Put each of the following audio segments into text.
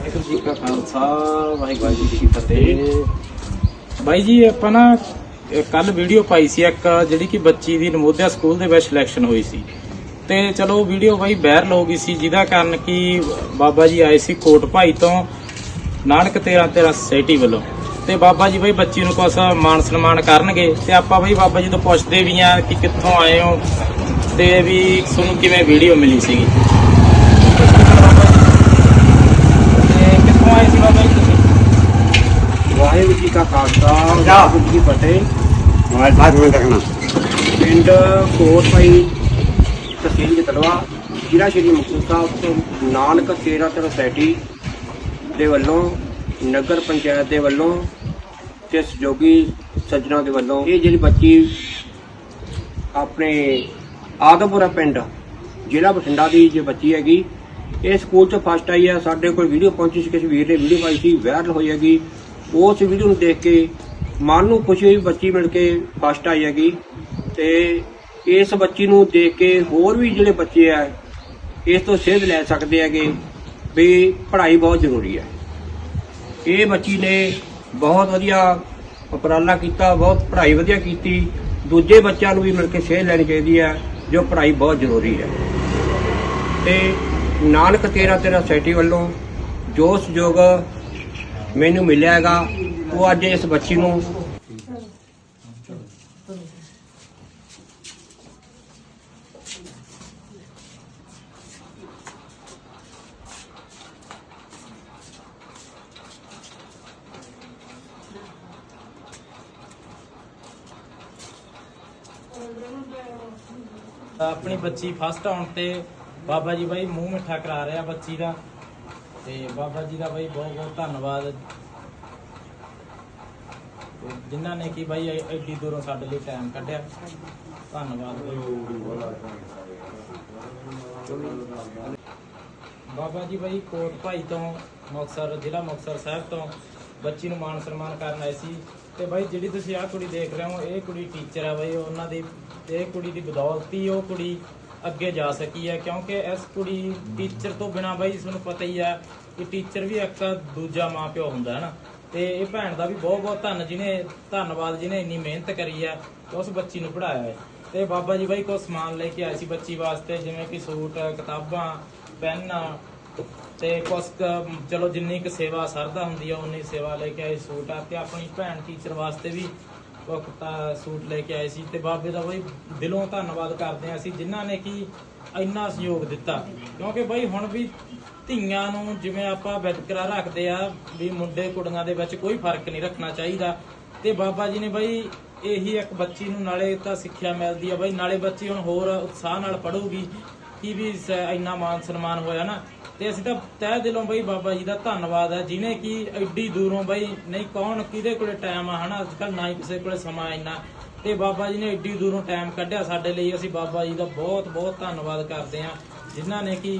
ਵਾਹਿਗੁਰੂ ਜੀ ਕਾ ਖਾਲਸਾ ਵਾਹਿਗੁਰੂ ਜੀ ਕੀ ਫਤਿਹ ਬਾਈ ਜੀ, ਆਪਾਂ ਨਾ ਕੱਲ ਵੀਡੀਓ ਪਾਈ ਸੀ ਇੱਕ, ਜਿਹੜੀ ਕਿ ਬੱਚੀ ਦੀ ਨਮੋਦਿਆ ਸਕੂਲ ਦੇ ਵਿੱਚ ਸਿਲੈਕਸ਼ਨ ਹੋਈ ਸੀ। ਤੇ ਚਲੋ ਵੀਡੀਓ ਬਾਈ ਵਾਇਰਲ ਹੋ ਗਈ ਸੀ, ਜਿਹਦਾ ਕਾਰਨ ਕਿ ਬਾਬਾ ਜੀ ਆਏ ਸੀ ਕੋਟ ਭਾਈ ਤੋਂ, ਨਾਨਕ ਤੇਰਾ ਤੇਰਾ ਸੋਸਾਇਟੀ ਵੱਲੋਂ। ਤੇ ਬਾਬਾ ਜੀ ਬਾਈ ਬੱਚੀ ਨੂੰ ਕੁਛ ਮਾਨ ਸਨਮਾਨ ਕਰਨਗੇ। ਤੇ ਆਪਾਂ ਬਾਈ ਬਾਬਾ ਜੀ ਤੋਂ ਪੁੱਛਦੇ ਵੀ ਆ ਕਿ ਕਿੱਥੋਂ ਆਏ ਹੋ, ਤੇ ਵੀ ਤੁਹਾਨੂੰ ਕਿਵੇਂ ਵੀਡੀਓ ਮਿਲੀ ਸੀਗੀ ਤੇ ਕਿੱਥੋਂ ਆਏ ਸੀ ਬਾਬਾ ਜੀ ਤੁਸੀਂ ਵਾਹਿਗੁਰੂ ਜੀ ਕਾ ਫਤਿਹ। ਪਿੰਡ ਕੋਟਪਾਈ ਤਹਿਸੀਲ ਜਤਲਵਾ ਜ਼ਿਲ੍ਹਾ ਸ਼੍ਰੀ ਮੁਕਤਸਰ ਸਾਹਿਬ ਤੋਂ ਨਾਨਕ ਸੇਰਾ ਸੋਸਾਇਟੀ ਦੇ ਵੱਲੋਂ ਨਗਰ ਪੰਚਾਇਤ ਦੇ ਵੱਲੋਂ ਤੇ ਸਹਿਯੋਗੀ ਸੱਜਣਾ ਦੇ ਵੱਲੋਂ ਇਹ ਜਿਹੜੀ ਬੱਚੀ ਆਪਣੇ ਆਦਮਪੁਰਾ ਪਿੰਡ ਜ਼ਿਲ੍ਹਾ ਬਠਿੰਡਾ ਦੀ ਜੇ ਬੱਚੀ ਹੈਗੀ ਇਹ ਸਕੂਲ ਚ ਫਸਟ ਆਈ ਹੈ ਸਾਡੇ ਕੋਲ ਵੀਡੀਓ ਪਹੁੰਚੀ ਸੀ ਕਿਸੇ ਵੀਰ ਨੇ ਵੀਡੀਓ ਪਾਈ ਸੀ ਵਾਇਰਲ ਹੋਈ ਹੈਗੀ। ਉਸ ਵੀਡੀਓ ਨੂੰ ਦੇਖ ਕੇ ਮਨ ਨੂੰ ਖੁਸ਼ੀ ਹੋਈ ਬੱਚੀ ਮਿਲ ਕੇ ਫਸਟ ਆਈ ਹੈਗੀ ਤੇ ਇਸ ਬੱਚੀ ਨੂੰ ਦੇਖ ਕੇ ਹੋਰ ਵੀ ਜਿਹੜੇ ਬੱਚੇ ਆ, ਇਸ ਤੋਂ ਸੇਧ ਲੈ ਸਕਦੇ ਹੈਗੇ ਵੀ ਪੜ੍ਹਾਈ ਬਹੁਤ ਜ਼ਰੂਰੀ ਹੈ। ਇਹ ਬੱਚੀ ਨੇ ਬਹੁਤ ਵਧੀਆ ਉਪਰਾਲਾ ਕੀਤਾ, ਬਹੁਤ ਪੜ੍ਹਾਈ ਵਧੀਆ ਕੀਤੀ। ਦੂਜੇ ਬੱਚਿਆਂ ਨੂੰ ਵੀ ਮਿਲ ਕੇ ਸੇਧ ਲੈਣੀ ਚਾਹੀਦੀ ਹੈ, ਜੋ ਪੜ੍ਹਾਈ ਬਹੁਤ ਜ਼ਰੂਰੀ ਹੈ। ਤੇ ਨਾਨਕ ਤੇਰਾ ਤੇਰਾ ਸੋਸਾਇਟੀ ਵੱਲੋਂ ਜੋ ਸਹਿਯੋਗ ਮੈਨੂੰ ਮਿਲਿਆ ਹੈਗਾ। ਉਹ ਅੱਜ ਇਸ ਬੱਚੀ ਨੂੰ ਆਪਣੀ ਬੱਚੀ ਫਸਟ ਆਉਣ ਤੇ ਬਾਬਾ ਜੀ ਬਾਈ ਮੂੰਹ ਮਿੱਠਾ ਕਰਾ ਰਿਹਾ ਬੱਚੀ ਦਾ ਤੇ ਬਾਬਾ ਜੀ ਦਾ ਬਾਈ ਬਹੁਤ ਬਹੁਤ ਧੰਨਵਾਦ। ਜਿਨ੍ਹਾਂ ਨੇ ਕਿ ਬਾਈ ਐ- ਐਡੀ ਦੂਰੋਂ ਸਾਡੇ ਲਈ ਟਾਈਮ ਕੱਢਿਆ। ਧੰਨਵਾਦ ਬਾਈ। ਬਾਬਾ ਜੀ ਬਾਈ, ਕੋਟ ਭਾਈ ਤੋਂ, ਮੁਕਤਸਰ ਜ਼ਿਲ੍ਹਾ ਮੁਕਤਸਰ ਸਾਹਿਬ ਤੋਂ ਬੱਚੀ ਨੂੰ ਮਾਣ ਸਨਮਾਨ ਕਰਨ ਆਏ ਸੀ। ਤੇ ਬਾਈ, ਜਿਹੜੀ ਤੁਸੀਂ ਆਹ ਕੁੜੀ ਦੇਖ ਰਹੇ ਹੋ, ਇਹ ਕੁੜੀ ਟੀਚਰ ਹੈ ਬਾਈ। ਉਹਨਾਂ ਦੀ ਇਹ ਕੁੜੀ ਦੀ ਬਦੌਲਤ ਹੀ ਉਹ ਕੁੜੀ ਅੱਗੇ ਜਾ ਸਕੀ ਹੈ। ਕਿਉਂਕਿ ਇਸ ਕੁੜੀ ਟੀਚਰ ਤੋਂ ਬਿਨਾ ਬਾਈ ਤੁਹਾਨੂੰ ਪਤਾ ਹੀ ਹੈ ਕਿ ਟੀਚਰ ਵੀ ਇੱਕ ਦੂਜਾ ਮਾਪਿਓ ਹੁੰਦਾ ਹੈ ਨਾ। ਤੇ ਇਹ ਭੈਣ ਦਾ ਵੀ ਬਹੁਤ ਬਹੁਤ ਧੰਨ ਜਿਹਨੇ, ਧੰਨਵਾਦ ਜਿਹਨੇ ਇੰਨੀ ਮਿਹਨਤ ਕਰੀ ਹੈ ਉਸ ਬੱਚੀ ਨੂੰ ਪੜਾਇਆ ਹੈ। ਤੇ ਬਾਬਾ ਜੀ ਬਾਈ ਕੋ ਸਮਾਨ ਲੈ ਕੇ ਆਏ ਸੀ ਬੱਚੀ ਵਾਸਤੇ, ਜਿਵੇਂ ਕਿ ਸੂਟ, ਕਿਤਾਬਾਂ, ਪੈਨ, ਤੇ ਕੁਛ ਚਲੋ ਜਿੰਨੀ ਕੁ ਸੇਵਾ ਸਰਦਾ ਹੁੰਦੀ ਆ, ਉਨੀ ਸੇਵਾ ਲੈ ਕੇ ਆਏ ਸੂਟ ਆ। ਤੇ ਆਪਣੀ ਭੈਣ ਟੀਚਰ ਵਾਸਤੇ ਵੀ ਕੁੱਤਾ ਸੂਟ ਲੈ ਕੇ ਆਏ ਸੀ। ਤੇ ਬਾਬੇ ਦਾ ਬਈ ਦਿਲੋਂ ਧੰਨਵਾਦ ਕਰਦੇ ਆ ਅਸੀਂ, ਜਿਨ੍ਹਾਂ ਨੇ ਕਿ ਇੰਨਾ ਸਹਿਯੋਗ ਦਿੱਤਾ। ਕਿਉਂਕਿ ਬਈ ਹੁਣ ਵੀ ਧੀਆਂ ਨੂੰ ਜਿਵੇਂ ਆਪਾਂ ਵਿਤਕਰਾ ਰੱਖਦੇ ਆ ਵੀ ਮੁੰਡੇ ਕੁੜੀਆਂ ਦੇ ਵਿੱਚ ਕੋਈ ਫ਼ਰਕ ਨਹੀਂ ਰੱਖਣਾ ਚਾਹੀਦਾ। ਤੇ ਬਾਬਾ ਜੀ ਨੇ ਬਈ ਇਹੀ ਇੱਕ ਬੱਚੀ ਨੂੰ ਨਾਲੇ ਤਾਂ ਸਿੱਖਿਆ ਮਿਲਦੀ ਆ ਬਈ, ਨਾਲੇ ਬੱਚੀ ਹੁਣ ਹੋਰ ਉਤਸ਼ਾਹ ਨਾਲ ਪੜ੍ਹੂਗੀ, ਕੀ ਵੀ ਇੰਨਾ ਮਾਨ ਸਨਮਾਨ ਹੋਇਆ ਨਾ। ਤੇ ਅਸੀਂ ਤਾਂ ਤਹਿ ਦਿਲੋਂ ਬਈ ਬਾਬਾ ਜੀ ਦਾ ਧੰਨਵਾਦ ਹੈ ਜਿਨੇ ਕਿ ਐਡੀ ਦੂਰੋਂ ਬਈ ਨਹੀਂ ਕੌਣ ਕਿਹਦੇ ਕੋਲੇ ਟਾਈਮ ਆ ਹਨਾ ਅੱਜ ਕੱਲ ਨਾ ਹੀ ਕਿਸੇ ਕੋਲੇ ਸਮਾਂ ਇੰਨਾ। ਤੇ ਬਾਬਾ ਜੀ ਨੇ ਐਡੀ ਦੂਰੋਂ ਟਾਈਮ ਕੱਢਿਆ ਸਾਡੇ ਲਈ, ਅਸੀਂ ਬਾਬਾ ਜੀ ਦਾ ਬਹੁਤ ਬਹੁਤ ਧੰਨਵਾਦ ਕਰਦੇ ਹਾਂ ਜਿਨ੍ਹਾਂ ਨੇ ਕਿ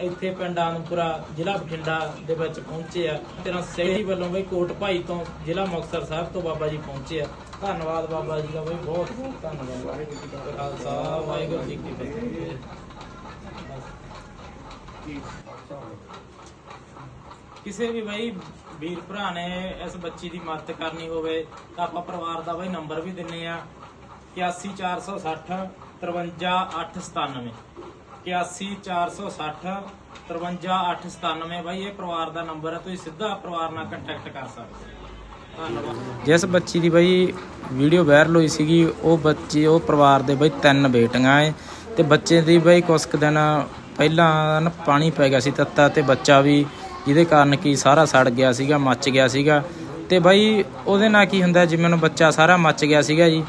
ਇੱਥੇ ਪਿੰਡ ਆਨੰਦਪੁਰਾ ਜ਼ਿਲ੍ਹਾ ਬਠਿੰਡਾ ਦੇ ਵਿੱਚ ਪਹੁੰਚੇ ਆ। ਤੇਰਾ ਸੇਹੀ ਵੱਲੋਂ ਬਈ ਕੋਟ ਭਾਈ ਤੋਂ ਜ਼ਿਲ੍ਹਾ ਮੁਕਤਸਰ ਸਾਹਿਬ ਤੋਂ ਬਾਬਾ ਜੀ ਪਹੁੰਚੇ ਆ। ਧੰਨਵਾਦ ਬਾਬਾ ਜੀ ਦਾ ਬਈ, ਬਹੁਤ ਧੰਨਵਾਦ। ਵਾਹਿਗੁਰੂ ਜੀ ਕਾ ਖਾਲਸਾ, ਵਾਹਿਗੁਰੂ ਜੀ ਕੀ ਫਤਿਹ। ਕਿਸੇ ਵੀ ਬਈ ਵੀਰ ਭਰਾ ਨੇ ਇਸ ਬੱਚੀ ਦੀ ਮਦਦ ਕਰਨੀ ਹੋਵੇ, ਤਾਂ ਆਪਾਂ ਪਰਿਵਾਰ ਦਾ ਬਈ ਨੰਬਰ ਵੀ ਦਿੰਨੇ ਆ 81460 53897 81460 53897 ਬਈ, ਇਹ ਪਰਿਵਾਰ ਦਾ ਨੰਬਰ ਹੈ, ਤੁਸੀਂ ਸਿੱਧਾ ਪਰਿਵਾਰ ਨਾਲ ਕੰਟੈਕਟ ਕਰ ਸਕਦੇ ਹੋ। ਧੰਨਵਾਦ। ਜਿਸ ਬੱਚੀ ਦੀ ਬਈ ਵੀਡੀਓ ਵਾਇਰਲ ਹੋਈ ਸੀਗੀ, ਉਹ ਬੱਚੀ, ਉਹ ਪਰਿਵਾਰ ਦੇ ਬਈ ਤਿੰਨ ਬੇਟੀਆਂ ਏ ਤੇ ਬੱਚੇ ਦੀ ਬਈ ਕੁਛ ਕੁ ਦਿਨ ਪਹਿਲਾਂ ਨਾ ਪਾਣੀ ਪੈ ਗਿਆ ਸੀ ਤੱਤਾ, ਤੇ ਬੱਚਾ ਵੀ ਜਿਹਦੇ ਕਾਰਨ ਕੀ ਸਾਰਾ ਸੜ ਗਿਆ ਸੀਗਾ, ਮੱਚ ਗਿਆ ਸੀਗਾ, ਤੇ ਬਾਈ ਉਹਦੇ ਨਾਲ ਕੀ ਹੁੰਦਾ, ਜਿਵੇਂ ਨੂੰ ਬੱਚਾ ਸਾਰਾ ਮੱਚ ਗਿਆ ਸੀਗਾ ਜੀ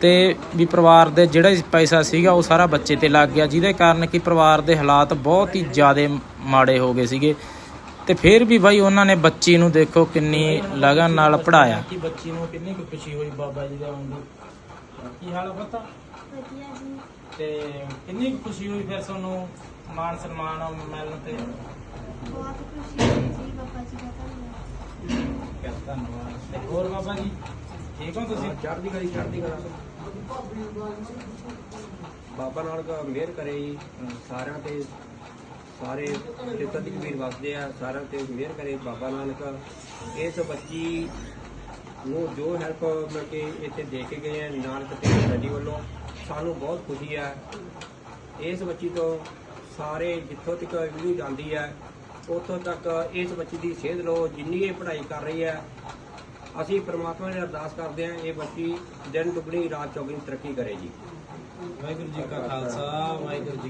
ਤੇ ਵੀ ਪਰਿਵਾਰ ਦੇ ਜਿਹੜਾ ਪੈਸਾ ਸੀਗਾ ਉਹ ਸਾਰਾ ਬੱਚੇ ਤੇ ਲੱਗ ਗਿਆ ਜਿਹਦੇ ਕਾਰਨ ਕਿ ਪਰਿਵਾਰ ਦੇ ਹਾਲਾਤ ਬਹੁਤ ਹੀ ਜ਼ਿਆਦੇ ਮਾੜੇ ਹੋ ਗਏ ਸੀਗੇ। ਤੇ ਫਿਰ ਵੀ ਬਾਈ ਉਹਨਾਂ ਨੇ ਬੱਚੀ ਨੂੰ ਦੇਖੋ ਕਿੰਨੀ ਲਗਨ ਨਾਲ ਪੜਾਇਆ ਕਿ ਬੱਚੀ ਨੂੰ ਕਿੰਨੀ ਕੁ ਖੁਸ਼ੀ ਹੋਈ ਬਾਬਾ ਜੀ ਦੇ ਆਉਣ ਦੀ? ਕੀ ਹਾਲ ਹੈ ਪਤਾ? ਵਧੀਆ ਜੀ। ਤੇ ਕਿੰਨੀ ਖੁਸ਼ੀ ਹੋਈ ਫਿਰ ਤੁਹਾਨੂੰ ਮਾਨ ਸਨਮਾਨ ਮਿਲਣ ਤੇ? ਬਹੁਤ ਖੁਸ਼ੀ ਹੋਈ ਜੀ ਬਾਬਾ ਜੀ ਦਾ ਧੰਨਵਾਦ। ਧੰਨਵਾਦ। ਤੇ ਹੋਰ ਬਾਬਾ ਜੀ ਠੀਕ ਹੋ ਤੁਸੀਂ? ਚੜ੍ਹਦੀ ਚੜ੍ਹਦੀ ਬਾਬਾ ਨਾਨਕ ਮਿਹਰ ਕਰੇ ਜੀ। ਸਾਰਿਆਂ ਤੇ ਸਾਰੇ ਜਿੱਥੇ ਦੀ ਵੀਰ ਵਸਦੇ ਆ, ਸਾਰਿਆਂ ਤੇ ਮਿਹਰ ਕਰੇ ਬਾਬਾ ਨਾਨਕ। ਇਸ ਬੱਚੀ ਨੂੰ ਜੋ ਹੈਲਪ ਮਿਲ ਕੇ ਇੱਥੇ ਦੇ ਕੇ ਗਏ ਆ ਨਾਨਕ ਤੇ ਸੋਸਾਇਟੀ ਵੱਲੋਂ, ਸਾਨੂੰ ਬਹੁਤ ਖੁਸ਼ੀ ਹੈ ਇਸ ਬੱਚੀ ਤੋਂ ਸਾਰੇ ਜਿੱਥੋਂ ਤੱਕ ਵੀਡੀਓ ਜਾਂਦੀ ਹੈ ਉੱਥੋਂ ਤੱਕ ਇਸ ਬੱਚੀ ਦੀ ਸੇਧ ਲਓ, ਜਿੰਨੀ ਇਹ ਪੜ੍ਹਾਈ ਕਰ ਰਹੀ ਹੈ ਅਸੀਂ ਪ੍ਰਮਾਤਮਾ ਨੇ ਅਰਦਾਸ ਕਰਦੇ ਹਾਂ, ਇਹ ਬੱਚੀ ਦਿਨ ਦੁਗਣੀ, ਰਾਤ ਚੌਗਣੀ ਤਰੱਕੀ ਕਰੇ ਜੀ। ਵਾਹਿਗੁਰੂ ਜੀ ਕਾ ਖਾਲਸਾ, ਵਾਹਿਗੁਰੂ ਜੀ